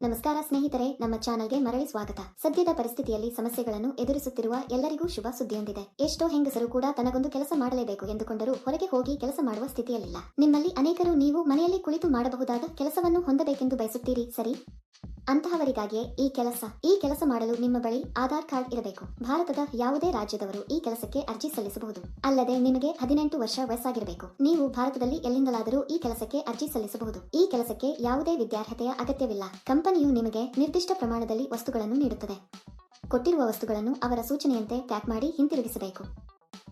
ನಮಸ್ಕಾರ ಸ್ನೇಹಿತರೆ, ನಮ್ಮ ಚಾನಲ್ಗೆ ಮರಳಿ ಸ್ವಾಗತ. ಸದ್ಯದ ಪರಿಸ್ಥಿತಿಯಲ್ಲಿ ಸಮಸ್ಯೆಗಳನ್ನು ಎದುರಿಸುತ್ತಿರುವ ಎಲ್ಲರಿಗೂ ಶುಭ ಸುದ್ದಿಯೊಂದಿದೆ. ಎಷ್ಟೋ ಹೆಂಗಸರು ಕೂಡ ತನಗೊಂದು ಕೆಲಸ ಮಾಡಲೇಬೇಕು ಎಂದುಕೊಂಡರೂ ಹೊರಗೆ ಹೋಗಿ ಕೆಲಸ ಮಾಡುವ ಸ್ಥಿತಿಯಲ್ಲಿಲ್ಲ. ನಿಮ್ಮಲ್ಲಿ ಅನೇಕರು ನೀವು ಮನೆಯಲ್ಲಿ ಕುಳಿತು ಮಾಡಬಹುದಾದ ಕೆಲಸವನ್ನು ಹೊಂದಬೇಕೆಂದು ಬಯಸುತ್ತೀರಿ, ಸರಿ? ಅಂತಹವರಿಗಾಗಿಯೇ ಈ ಕೆಲಸ ಈ ಕೆಲಸ ಮಾಡಲು ನಿಮ್ಮ ಬಳಿ ಆಧಾರ್ ಕಾರ್ಡ್ ಇರಬೇಕು. ಭಾರತದ ಯಾವುದೇ ರಾಜ್ಯದವರು ಈ ಕೆಲಸಕ್ಕೆ ಅರ್ಜಿ ಸಲ್ಲಿಸಬಹುದು. ಅಲ್ಲದೆ ನಿಮಗೆ ಹದಿನೆಂಟು ವರ್ಷ ವಯಸ್ಸಾಗಿರಬೇಕು. ನೀವು ಭಾರತದಲ್ಲಿ ಎಲ್ಲಿಂದಲಾದರೂ ಈ ಕೆಲಸಕ್ಕೆ ಅರ್ಜಿ ಸಲ್ಲಿಸಬಹುದು. ಈ ಕೆಲಸಕ್ಕೆ ಯಾವುದೇ ವಿದ್ಯಾರ್ಹತೆಯ ಅಗತ್ಯವಿಲ್ಲ. ಕಂಪನಿಯು ನಿಮಗೆ ನಿರ್ದಿಷ್ಟ ಪ್ರಮಾಣದಲ್ಲಿ ವಸ್ತುಗಳನ್ನು ನೀಡುತ್ತದೆ. ಕೊಟ್ಟಿರುವ ವಸ್ತುಗಳನ್ನು ಅವರ ಸೂಚನೆಯಂತೆ ಪ್ಯಾಕ್ ಮಾಡಿ ಹಿಂತಿರುಗಿಸಬೇಕು.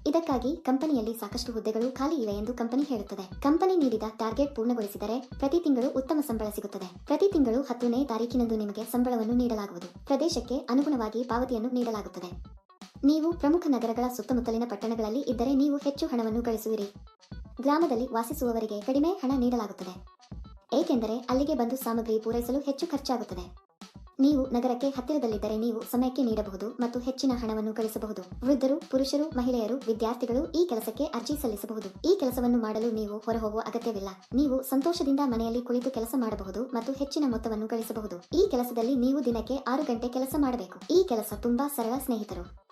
ಇದಕ್ಕಾಗಿ ಕಂಪನಿಯಲ್ಲಿ ಸಾಕಷ್ಟು ಹುದ್ದೆಗಳು ಖಾಲಿ ಇವೆ ಎಂದು ಕಂಪನಿ ಹೇಳುತ್ತದೆ. ಕಂಪನಿ ನೀಡಿದ ಟಾರ್ಗೆಟ್ ಪೂರ್ಣಗೊಳಿಸಿದರೆ ಪ್ರತಿ ತಿಂಗಳು ಉತ್ತಮ ಸಂಬಳ ಸಿಗುತ್ತದೆ. ಪ್ರತಿ ತಿಂಗಳು ಹತ್ತನೇ ತಾರೀಕಿನಂದು ನಿಮಗೆ ಸಂಬಳವನ್ನು ನೀಡಲಾಗುವುದು. ಪ್ರದೇಶಕ್ಕೆ ಅನುಗುಣವಾಗಿ ಪಾವತಿಯನ್ನು ನೀಡಲಾಗುತ್ತದೆ. ನೀವು ಪ್ರಮುಖ ನಗರಗಳ ಸುತ್ತಮುತ್ತಲಿನ ಪಟ್ಟಣಗಳಲ್ಲಿ ಇದ್ದರೆ ನೀವು ಹೆಚ್ಚು ಹಣವನ್ನು ಗಳಿಸುವಿರಿ. ಗ್ರಾಮದಲ್ಲಿ ವಾಸಿಸುವವರಿಗೆ ಕಡಿಮೆ ಹಣ ನೀಡಲಾಗುತ್ತದೆ. ಏಕೆಂದರೆ ಅಲ್ಲಿಗೆ ಬಂದು ಸಾಮಗ್ರಿ ಪೂರೈಸಲು ಹೆಚ್ಚು ಖರ್ಚಾಗುತ್ತದೆ. ನೀವು ನಗರಕ್ಕೆ ಹತ್ತಿರದಲ್ಲಿದ್ದರೆ ನೀವು ಸಮಯಕ್ಕೆ ನೀಡಬಹುದು ಮತ್ತು ಹೆಚ್ಚಿನ ಹಣವನ್ನು ಗಳಿಸಬಹುದು. ವೃದ್ಧರು, ಪುರುಷರು, ಮಹಿಳೆಯರು, ವಿದ್ಯಾರ್ಥಿಗಳು ಈ ಕೆಲಸಕ್ಕೆ ಅರ್ಜಿ ಸಲ್ಲಿಸಬಹುದು. ಈ ಕೆಲಸವನ್ನು ಮಾಡಲು ನೀವು ಹೊರಹೋಗುವ ಅಗತ್ಯವಿಲ್ಲ. ನೀವು ಸಂತೋಷದಿಂದ ಮನೆಯಲ್ಲಿ ಕುಳಿತು ಕೆಲಸ ಮಾಡಬಹುದು ಮತ್ತು ಹೆಚ್ಚಿನ ಮೊತ್ತವನ್ನು ಗಳಿಸಬಹುದು. ಈ ಕೆಲಸದಲ್ಲಿ ನೀವು ದಿನಕ್ಕೆ ಆರು ಗಂಟೆ ಕೆಲಸ ಮಾಡಬೇಕು. ಈ ಕೆಲಸ ತುಂಬಾ ಸರಳ ಸ್ನೇಹಿತರು.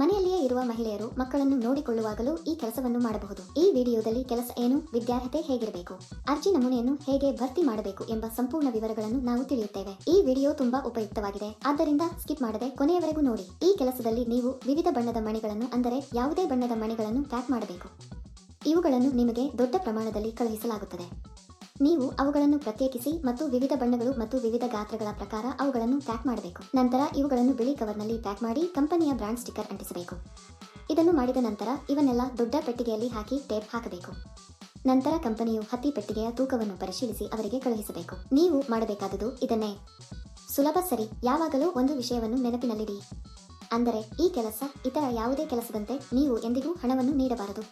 ಮನೆಯಲ್ಲಿಯೇ ಇರುವ ಮಹಿಳೆಯರು ಮಕ್ಕಳನ್ನು ನೋಡಿಕೊಳ್ಳುವಾಗಲೂ ಈ ಕೆಲಸವನ್ನು ಮಾಡಬಹುದು. ಈ ವಿಡಿಯೋದಲ್ಲಿ ಕೆಲಸ ಏನು, ವಿದ್ಯಾರ್ಹತೆ ಹೇಗಿರಬೇಕು, ಅರ್ಜಿ ನಮೂನೆಯನ್ನು ಹೇಗೆ ಭರ್ತಿ ಮಾಡಬೇಕು ಎಂಬ ಸಂಪೂರ್ಣ ವಿವರಗಳನ್ನು ನಾವು ತಿಳಿಯುತ್ತೇವೆ. ಈ ವಿಡಿಯೋ ತುಂಬಾ ಉಪಯುಕ್ತವಾಗಿದೆ. ಆದ್ದರಿಂದ ಸ್ಕಿಪ್ ಮಾಡದೆ ಕೊನೆಯವರೆಗೂ ನೋಡಿ. ಈ ಕೆಲಸದಲ್ಲಿ ನೀವು ವಿವಿಧ ಬಣ್ಣದ ಮಣಿಗಳನ್ನು, ಅಂದರೆ ಯಾವುದೇ ಬಣ್ಣದ ಮಣಿಗಳನ್ನು ಪ್ಯಾಕ್ ಮಾಡಬೇಕು. ಇವುಗಳನ್ನು ನಿಮಗೆ ದೊಡ್ಡ ಪ್ರಮಾಣದಲ್ಲಿ ಕಳುಹಿಸಲಾಗುತ್ತದೆ. ನೀವು ಅವುಗಳನ್ನು ಪ್ರತ್ಯೇಕಿಸಿ ಮತ್ತು ವಿವಿಧ ಬಣ್ಣಗಳು ಮತ್ತು ವಿವಿಧ ಗಾತ್ರಗಳ ಪ್ರಕಾರ ಅವುಗಳನ್ನು ಪ್ಯಾಕ್ ಮಾಡಬೇಕು. ನಂತರ ಇವುಗಳನ್ನು ಬಿಳಿ ಕವರ್ನಲ್ಲಿ ಪ್ಯಾಕ್ ಮಾಡಿ ಕಂಪನಿಯ ಬ್ರಾಂಡ್ ಸ್ಟಿಕ್ಕರ್ ಅಂಟಿಸಬೇಕು. ಇದನ್ನು ಮಾಡಿದ ನಂತರ ಇವನ್ನೆಲ್ಲ ದೊಡ್ಡ ಪೆಟ್ಟಿಗೆಯಲ್ಲಿ ಹಾಕಿ ಟೇಪ್ ಹಾಕಬೇಕು. ನಂತರ ಕಂಪನಿಯು ಹತ್ತಿ ಪೆಟ್ಟಿಗೆಯ ತೂಕವನ್ನು ಪರಿಶೀಲಿಸಿ ಅವರಿಗೆ ಕಳುಹಿಸಬೇಕು. ನೀವು ಮಾಡಬೇಕಾದುದು ಇದನ್ನೇ. ಸುಲಭ ಸರಿ, ಯಾವಾಗಲೂ ಒಂದು ವಿಷಯವನ್ನು ನೆನಪಿನಲ್ಲಿಡಿ. ಅಂದರೆ ಈ ಕೆಲಸ ಇತರ ಯಾವುದೇ ಕೆಲಸದಂತೆ ನೀವು ಎಂದಿಗೂ ಹಣವನ್ನು ನೀಡಬಾರದು.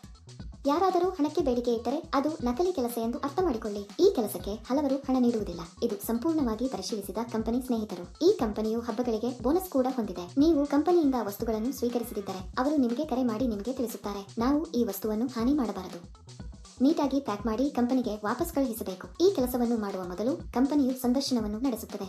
ಯಾರಾದರೂ ಹಣಕ್ಕೆ ಬೇಡಿಕೆ ಇಟ್ಟರೆ ಅದು ನಕಲಿ ಕೆಲಸ ಎಂದು ಅರ್ಥ ಮಾಡಿಕೊಳ್ಳಿ. ಈ ಕೆಲಸಕ್ಕೆ ಹಲವರು ಹಣ ನೀಡುವುದಿಲ್ಲ. ಇದು ಸಂಪೂರ್ಣವಾಗಿ ಪರಿಶೀಲಿಸಿದ ಕಂಪನಿ ಸ್ನೇಹಿತರು. ಈ ಕಂಪನಿಯು ಹಬ್ಬಗಳಿಗೆ ಬೋನಸ್ ಕೂಡ ಹೊಂದಿದೆ. ನೀವು ಕಂಪನಿಯಿಂದ ವಸ್ತುಗಳನ್ನು ಸ್ವೀಕರಿಸದಿದ್ದರೆ ಅವರು ನಿಮಗೆ ಕರೆ ಮಾಡಿ ನಿಮಗೆ ತಿಳಿಸುತ್ತಾರೆ. ನಾವು ಈ ವಸ್ತುವನ್ನು ಹಾನಿ ಮಾಡಬಾರದು. ನೀಟಾಗಿ ಪ್ಯಾಕ್ ಮಾಡಿ ಕಂಪನಿಗೆ ವಾಪಸ್ ಕಳುಹಿಸಬೇಕು. ಈ ಕೆಲಸವನ್ನು ಮಾಡುವ ಮೊದಲು ಕಂಪನಿಯು ಸಂದರ್ಶನವನ್ನು ನಡೆಸುತ್ತದೆ.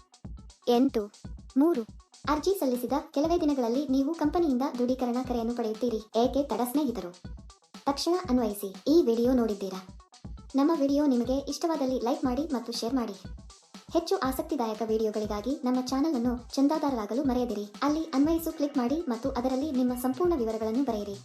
ಎಂಟು. ಮೂರು. ಅರ್ಜಿ ಸಲ್ಲಿಸಿದ ಕೆಲವೇ ದಿನಗಳಲ್ಲಿ ನೀವು ಕಂಪನಿಯಿಂದ ದೃಢೀಕರಣ ಕರೆಯನ್ನು ಪಡೆಯುತ್ತೀರಿ, ಏಕೆ ತಡ ಸ್ನೇಹಿತರು? ತಕ್ಷಣ ಅನ್ವಯಿಸಿ, ಈ ವಿಡಿಯೋ ನೋಡಿದ್ದೀರಾ? ನಮ್ಮ ವಿಡಿಯೋ ನಿಮಗೆ ಇಷ್ಟವಾದಲ್ಲಿ ಲೈಕ್ ಮಾಡಿ ಮತ್ತು ಶೇರ್ ಮಾಡಿ. ಹೆಚ್ಚು ಆಸಕ್ತಿದಾಯಕ ವಿಡಿಯೋಗಳಿಗಾಗಿ ನಮ್ಮ ಚಾನಲ್ ಅನ್ನು ಚಂದಾದಾರರಾಗಲು ಮರೆಯದಿರಿ. ಅಲ್ಲಿ ಅನ್ವಯಿಸು ಕ್ಲಿಕ್ ಮಾಡಿ ಮತ್ತು ಅದರಲ್ಲಿ ನಿಮ್ಮ ಸಂಪೂರ್ಣ ವಿವರಗಳನ್ನು ಬರೆಯಿರಿ.